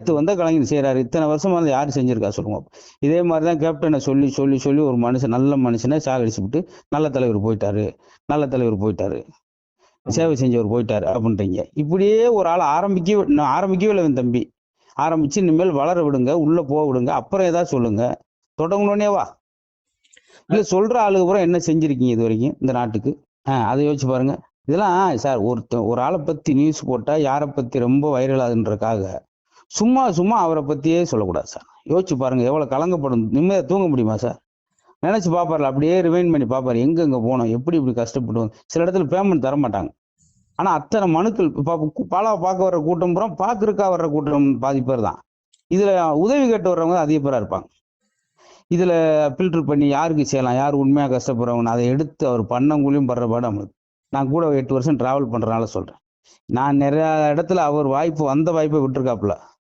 இது வந்த கலைஞர் செய்கிறாரு இத்தனை வருஷமா வந்து செஞ்சிருக்கா சொல்லுங்க. இதே மாதிரி தான் கேப்டனை சொல்லி சொல்லி சொல்லி ஒரு மனுஷன் நல்ல மனுஷனை சாகடிச்சு விட்டு நல்ல தலைவர் போயிட்டாரு. நல்ல தலைவர் போயிட்டாரு. சேவை செஞ்சவர் போயிட்டாரு அப்படின்றீங்க. இப்படியே ஒரு ஆள் ஆரம்பிக்க ஆரம்பிக்கவில்லை ஆரம்பிக்கவே இல்லை என் தம்பி. ஆரம்பிச்சு இனிமேல் வளர விடுங்க உள்ள போக விடுங்க. அப்புறம் ஏதாவது சொல்லுங்க. தொடங்கணுன்னே வா. இல்ல சொல்ற ஆளுக்கு அப்புறம் என்ன செஞ்சிருக்கீங்க இது வரைக்கும் இந்த நாட்டுக்கு? ஆஹ் அதை யோசிச்சு பாருங்க. இதெல்லாம் சார் ஒருத்த ஒரு ஆளை பத்தி நியூஸ் போட்டா யாரை பத்தி ரொம்ப வைரல் ஆகுன்றக்காக சும்மா சும்மா அவரை பத்தியே சொல்லக்கூடாது சார். யோசிச்சு பாருங்க எவ்வளவு கலங்கப்படும் நிம்மதியா தூங்க முடியுமா சார்? நினைச்சு பாப்பார்ல அப்படியே ரிமைண்ட் பண்ணி பாப்பாரு எங்க எங்க போனோம் எப்படி இப்படி கஷ்டப்படுவோம் சில இடத்துல பேமெண்ட் தர மாட்டாங்க ஆனா அத்தனை மனுக்கள் இப்ப பாலா பார்க்க வர்ற கூட்டம் புறம் பார்க்கறக்கா வர்ற கூட்டம் பாதி பேர் தான். இதுல உதவி கேட்டு வர்றவங்க அதிக பேரா இருப்பாங்க. இதுல ஃபில்டர் பண்ணி யாருக்கு செய்யலாம் யார் உண்மையா கஷ்டப்படுறவங்க அதை எடுத்து அவர் பண்ணவங்களையும் படுற பாடம் நம்மளுக்கு நான் கூட எட்டு வருஷம் டிராவல் பண்றதுனால சொல்றேன். நான் நிறைய இடத்துல அவர் வாய்ப்பு வந்த வாய்ப்பை விட்டுருக்காப்புல.